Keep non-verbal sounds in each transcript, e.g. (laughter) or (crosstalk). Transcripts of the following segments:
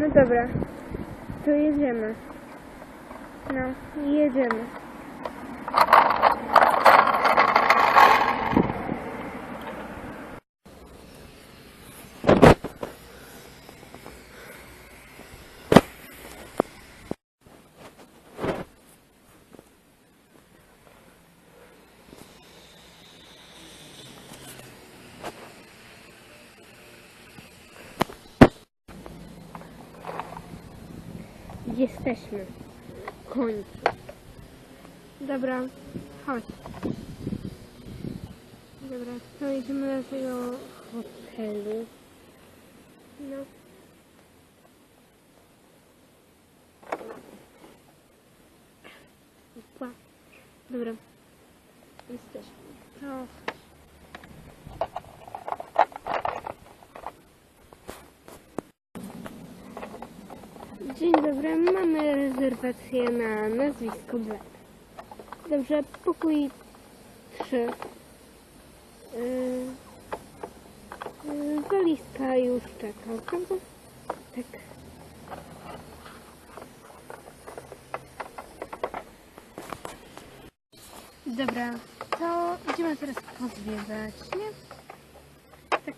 No dobra, to jedziemy. No, jedziemy. Jesteśmy. W końcu. Dobra, chodź. Dobra, to idziemy do tego hotelu. No. Opa. Dobra. Jesteśmy. To Dzień dobry, mamy rezerwację na nazwisko Black. Dobrze, pokój 3. Yy, yy, już czeka, prawda? Tak. Dobra, to idziemy teraz pozwiedzać, nie? Tak, tak.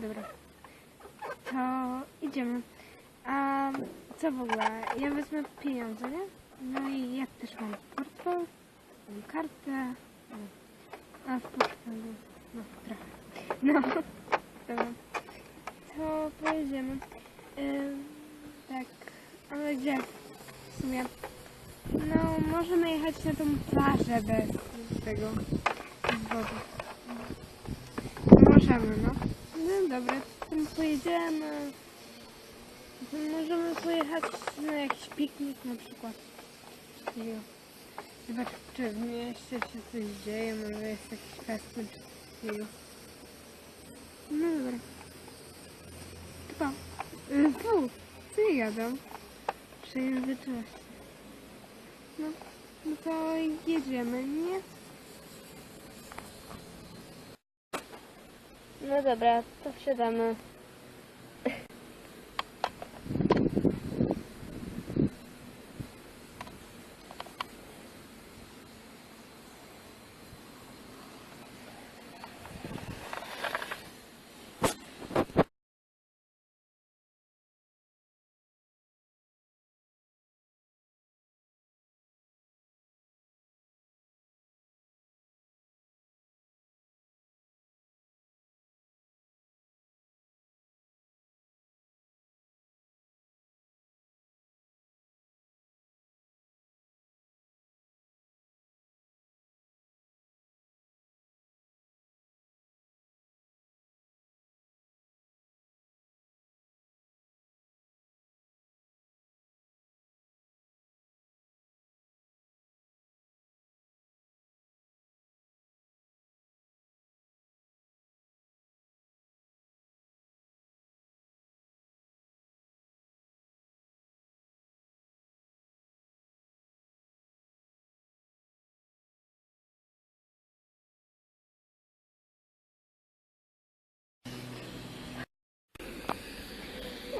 Dobra. To idziemy. Co w ogóle? Ja wezmę pieniądze, nie? No i ja też mam portfel, mam kartę. A w portfelu, no trochę. No, (laughs) dobra. To pojedziemy. Ym, tak, ale gdzie? W sumie. No, możemy jechać na tą plażę bez tego, bez wody. Możemy, no. No dobra, to tam pojedziemy. Możemy pojechać na jakiś piknik na przykład. Zobacz, czy w mieście się coś dzieje, może jest jakiś takiego. No dobra. Chyba. Y, Tu, co ja gadam? Przejęzyczyłaś się. No, no to jedziemy, nie? No dobra, to wsiadamy.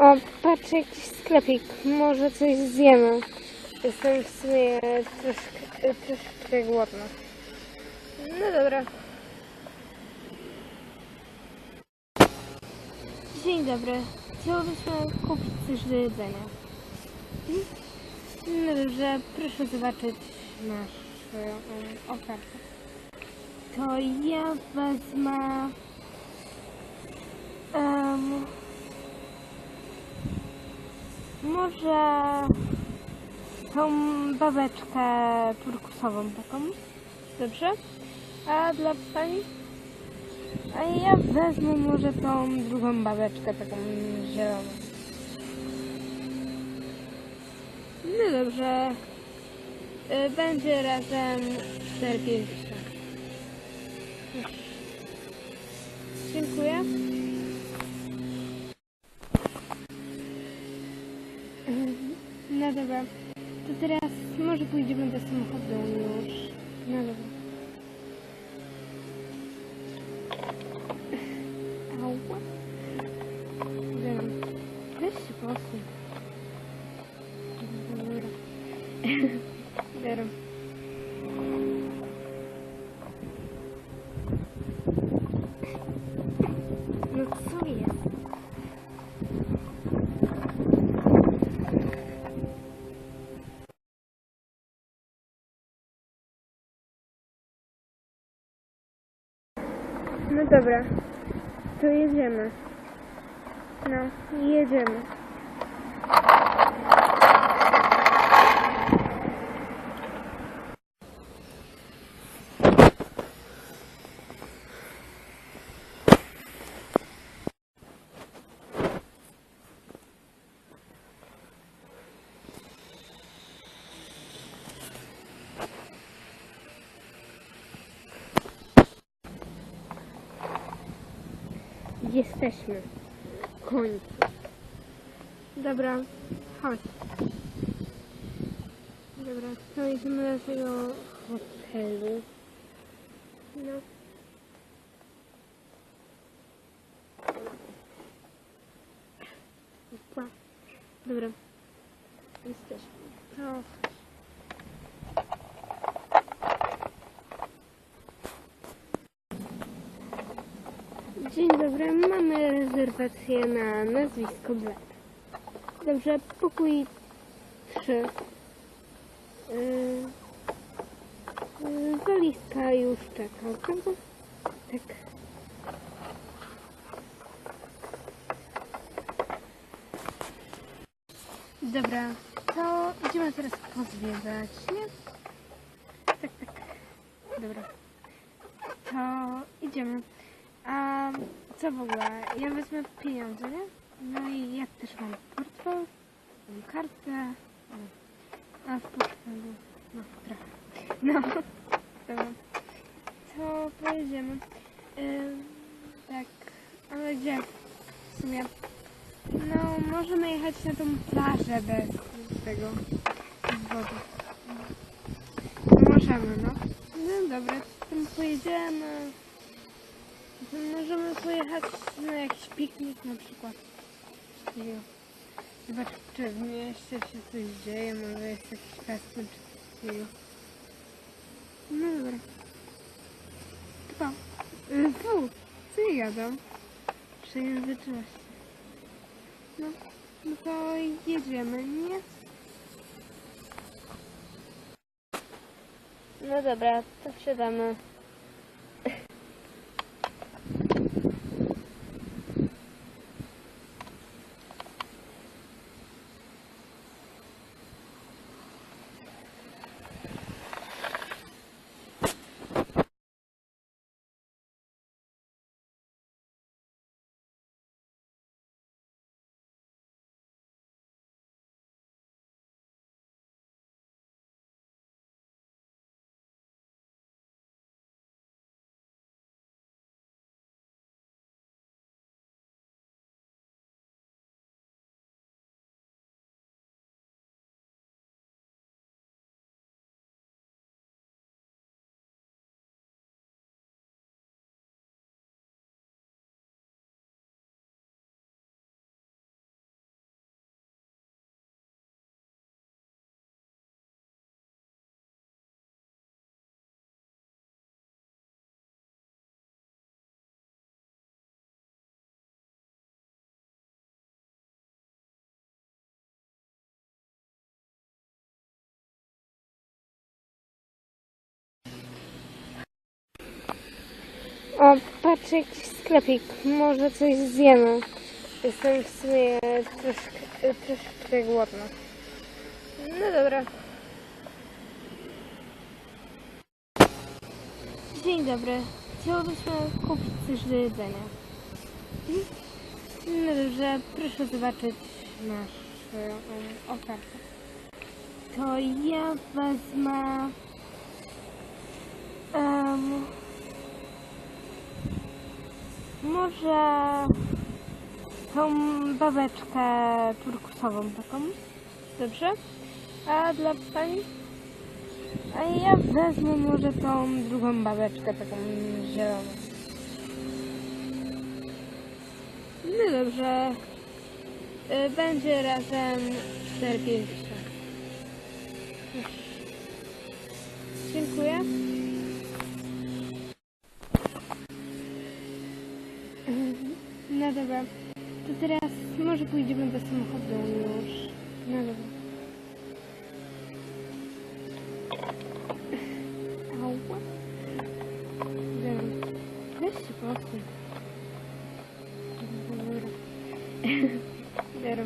O, patrz, jakiś sklepik. Może coś zjemy. Jestem w sumie troszkę, troszkę głodna. No dobra. Dzień dobry. Chciałbyśmy kupić coś do jedzenia. Hmm? No dobrze, proszę zobaczyć naszą ofertę. To ja wezmę... Um, może tą babeczkę turkusową taką. Dobrze? A dla pani? A ja wezmę może tą drugą babeczkę taką zieloną. No dobrze. Y, Będzie razem 4,50. Dziękuję. надо бы. Тут раз, może pójdziemy do samochodu już. No dobra. Ała. Dobra. Weź się posuń. Dobra. Dobra. No dobra, to jedziemy. No, jedziemy. Jesteśmy. W końcu. Dobra, chodź. Dobra, to do tego hotelu. No. Dobra. Jesteśmy. To... Dzień dobry, mamy rezerwację na nazwisko Black. Dobrze, pokój 3. Yy, yy, już czeka, prawda? Tak. Dobra, to idziemy teraz pozwiedzać, nie? Tak, tak. Dobra. To idziemy. Co w ogóle? Ja wezmę pieniądze, nie? No i ja też mam portfel, mam kartę. A w portfelu, no trochę. No, dobra. To pojedziemy. Ym, tak, ale gdzie? W sumie. No, możemy jechać na tą plażę bez tego, bez wody. Możemy, no. No dobra, to tam pojedziemy. Możemy pojechać na jakiś piknik na przykład. Zobacz, czy w mieście się coś dzieje, może jest jakiś festyn czy coś. No dobra. Chyba. Y, Fu, co ja gadam? Przejęzyczyłaś się. No, no to jedziemy, nie? No dobra, to wsiadamy. O, patrz jakiś sklepik, może coś zjemy. Jestem w sumie troszkę, troszkę głodna. No dobra. Dzień dobry. Chciałobyśmy kupić coś do jedzenia. Mhm. No dobrze, proszę zobaczyć naszą ofertę. To ja wezmę... Um, może tą babeczkę turkusową taką. Dobrze? A dla pani? A ja wezmę może tą drugą babeczkę, taką zieloną. No dobrze. E, będzie razem 4,50. Dziękuję. No dobra. To teraz może pójdziemy do samochodu już. No dobra. Ała. Dobra. Weź się posuń. Dobra. Dobra.